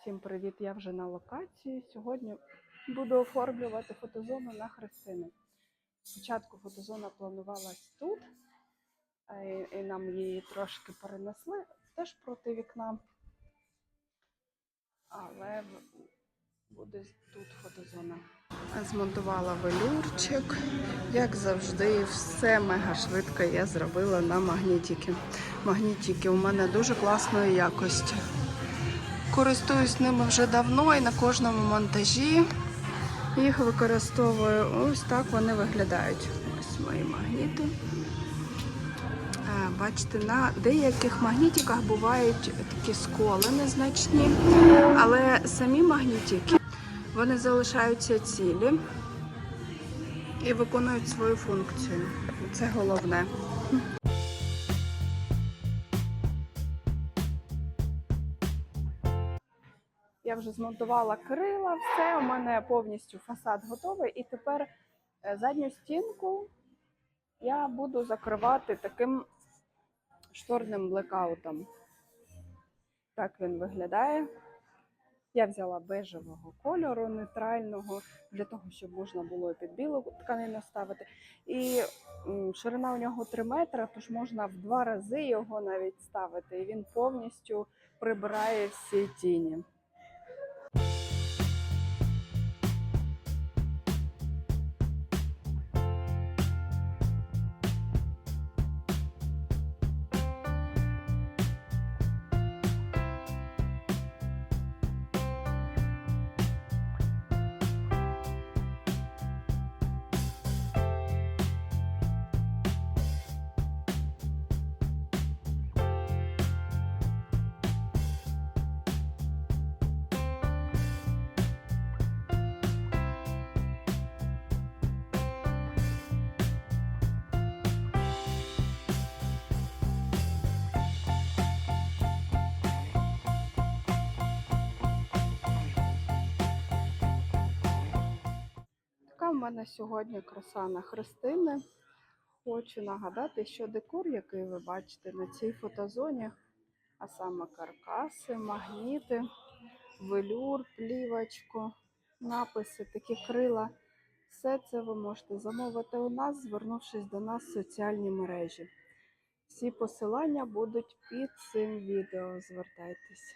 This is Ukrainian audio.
Всім привіт! Я вже на локації. Сьогодні буду оформлювати фотозону на Христини. Спочатку фотозона планувалась тут, і, і нам її трошки перенесли теж проти вікна. Але буде тут фотозона. Змонтувала велюрчик. Як завжди, все мега швидко я зробила на магнітики. Магнітики у мене дуже класної якості. Користуюсь ними вже давно і на кожному монтажі їх використовую. Ось так вони виглядають. Ось мої магніти. Е, Бачите, на деяких магнітиках бувають такі сколи незначні, але самі магнітики вони залишаються цілі і виконують свою функцію. Це головне. Я вже змонтувала крила, все, у мене повністю фасад готовий. І тепер е, задню стінку я буду закривати таким шторним блекаутом. Так він виглядає. Я взяла бежевого кольору, нейтрального, для того, щоб можна було і під білу тканину ставити. І ширина у нього 3 метри, тож можна в два рази його навіть ставити. І він повністю прибирає всі тіні. В мене сьогодні краса на Христини. Хочу нагадати, що декор, який ви бачите на цій фотозоні, а саме каркаси, магніти, велюр, плівочку, написи, такі крила. Все це ви можете замовити у нас, звернувшись до нас в соціальні мережі. Всі посилання будуть під цим відео. Звертайтеся.